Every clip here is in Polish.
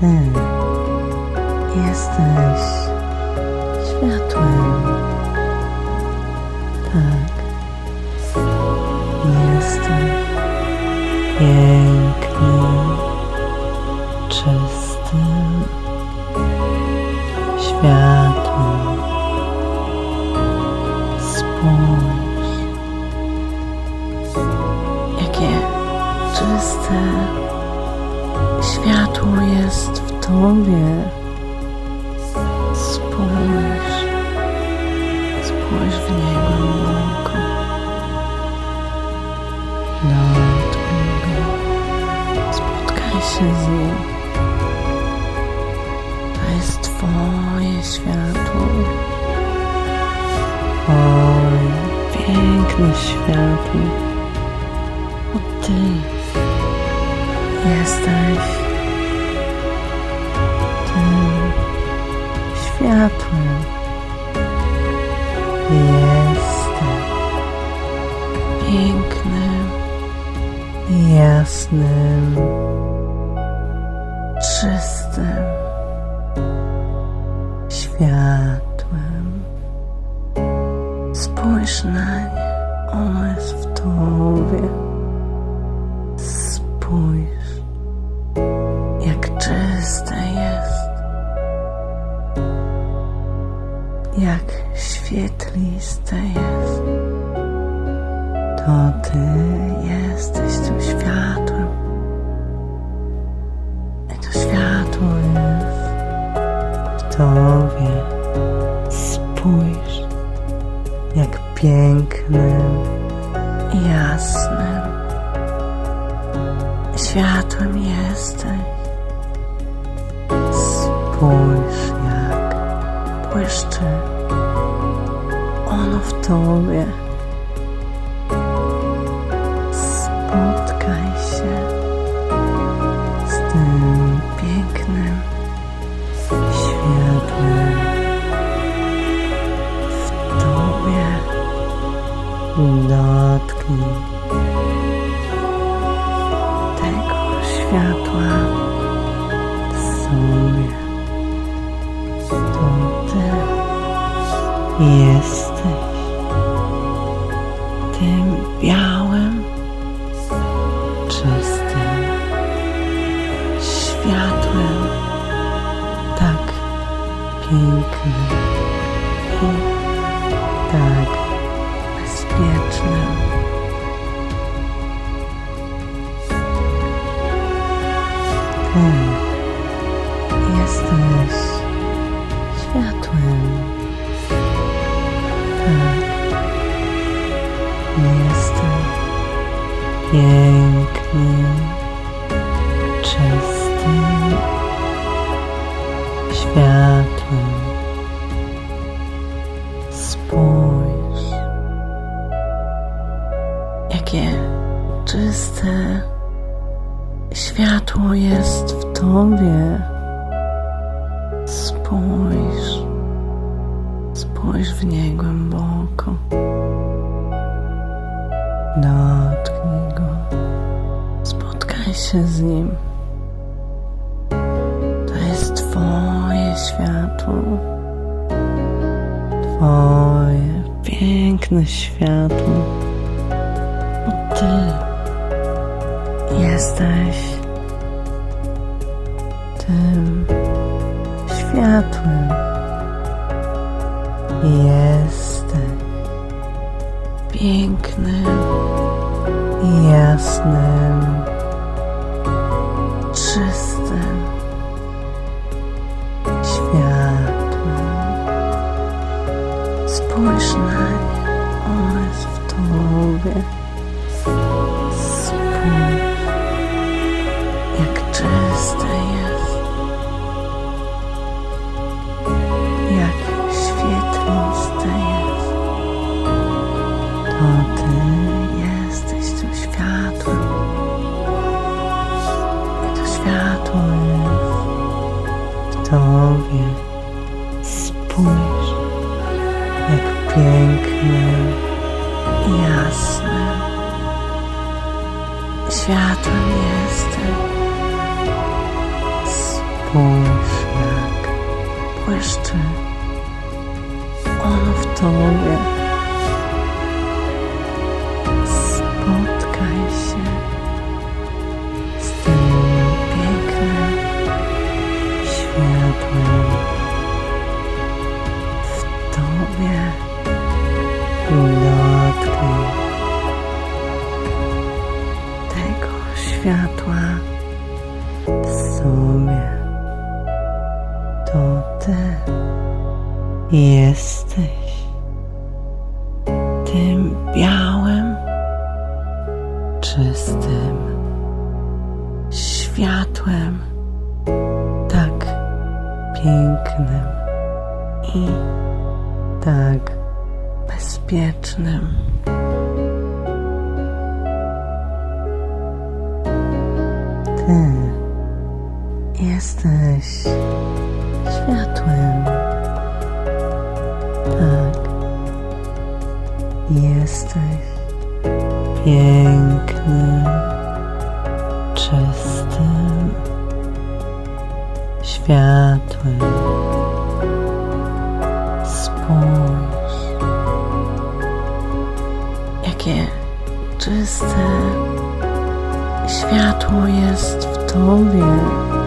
Ty jesteś światłem. Tak. Jesteś pięknym, czystym światłem. Spójrz, jakie czyste światło jest Tobie. Spójrz, spójrz w niego głęboko. Dotknij go, spotkaj się z nim. To jest Twoje światło. Twoje piękne światło. Bo Ty jesteś światłem. Jesteś pięknym, jasnym, czystym światłem. Spójrz na nie, ono jest w Tobie. Spójrz, w Tobie. Spójrz, Dotknij tego światła sobie. To Ty jesteś tym białym, czystym światłem, tak pięknym pięknym, czystym światłem. Spójrz, jakie czyste światło jest w Tobie. Spójrz, spójrz w nie głęboko. Dotknij go, spotkaj się z nim. To jest Twoje światło, Twoje piękne światło. Bo Ty jesteś tym światłem. Jesteś pięknym, jasnym, czystym w tobie. Spotkaj się z tym pięknym światłem w tobie. Dotknij tego światła w sobie. To ty jesteś tym białym, czystym światłem, tak pięknym i tak bezpiecznym. Ty jesteś światłem. Tak. Jesteś pięknym, czystym światłem. Spójrz, jakie czyste światło jest w tobie.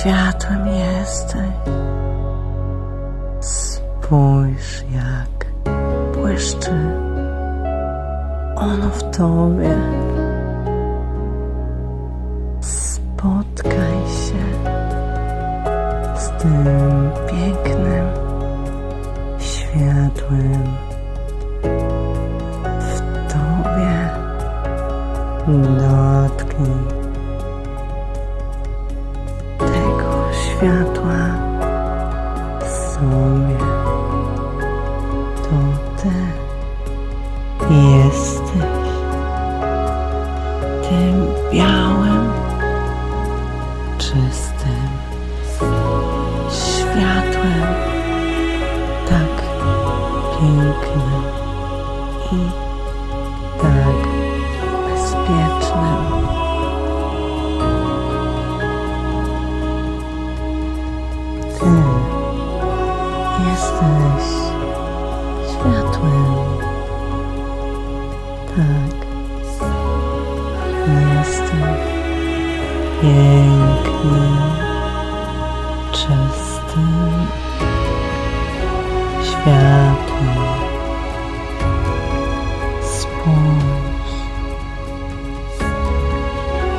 Światłem jesteś. Spójrz, jak błyszczy ono w tobie. Spotkaj się z tym pięknym światłem w tobie. Dotknij tego światła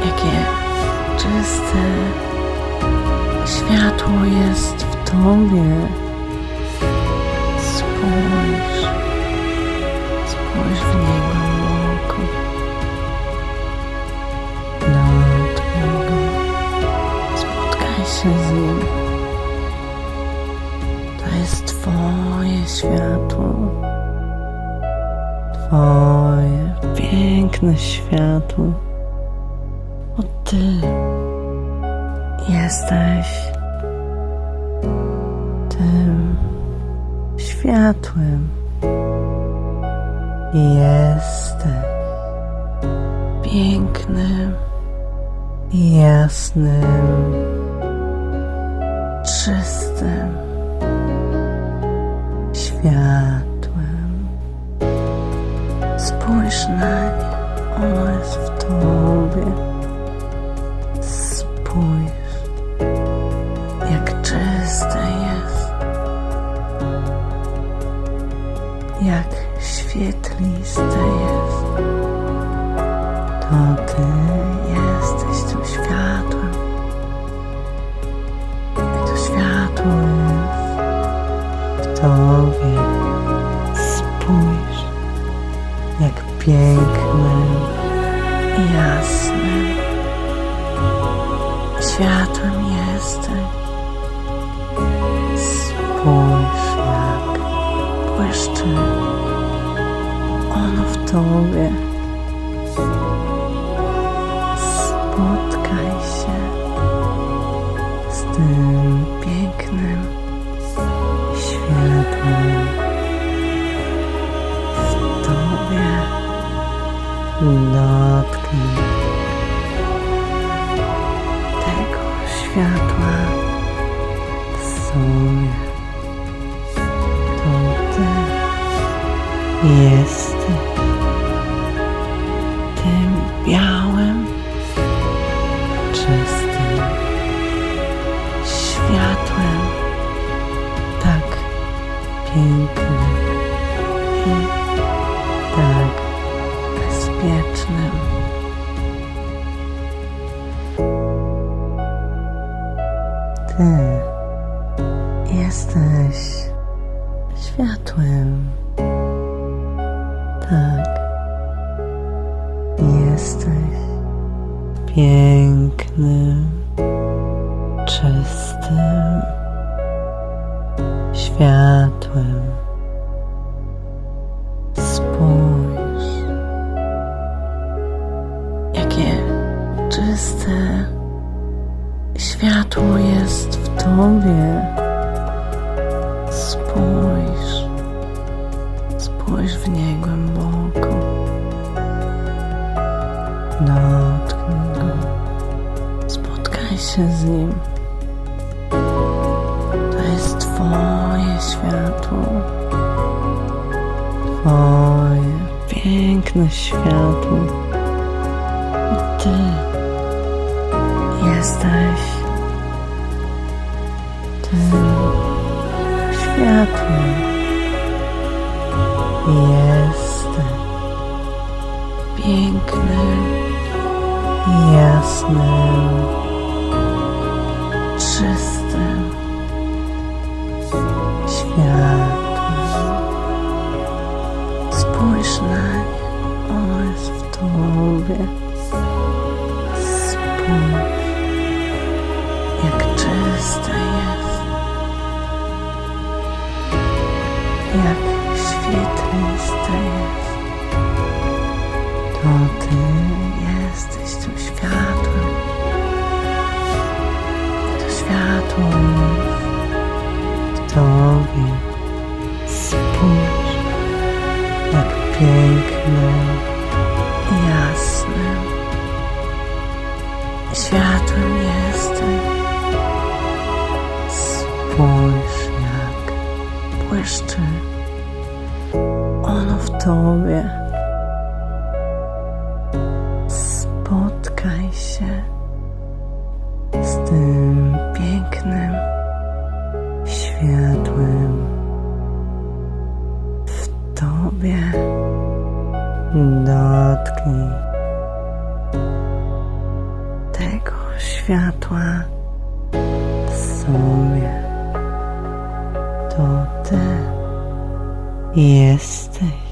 Jakie czyste światło jest w tobie. Twoje piękne światło. Bo Ty jesteś tym światłem. Jesteś pięknym, jasnym, czystym światłem. Spójrz na nie, ono jest w tobie. Spójrz, jak czyste jest, jak świetliste jest. To ty jesteś tym światłem. To światło jest w tobie. Spójrz, pięknym i jasnym światłem jesteś. Spójrz, jak błyszczy ono w tobie. Pięknym i tak bezpiecznym. Ty jesteś światłem. Tak. Jesteś pięknym, czystym światłem. Spójrz, jakie czyste światło jest w tobie. Spójrz, spójrz w nie głęboko. Dotknij go, spotkaj się z nim. Twoje światło, Twoje piękne światło. I Ty jesteś tym światłem. Jesteś pięknym, jasnym, czystym tobie. Spójrz, jak czyste jest, jak świetliste jest. To ty tobie. Spotkaj się z tym pięknym światłem w tobie. Dotknij tego światła w sobie. To ty jesteś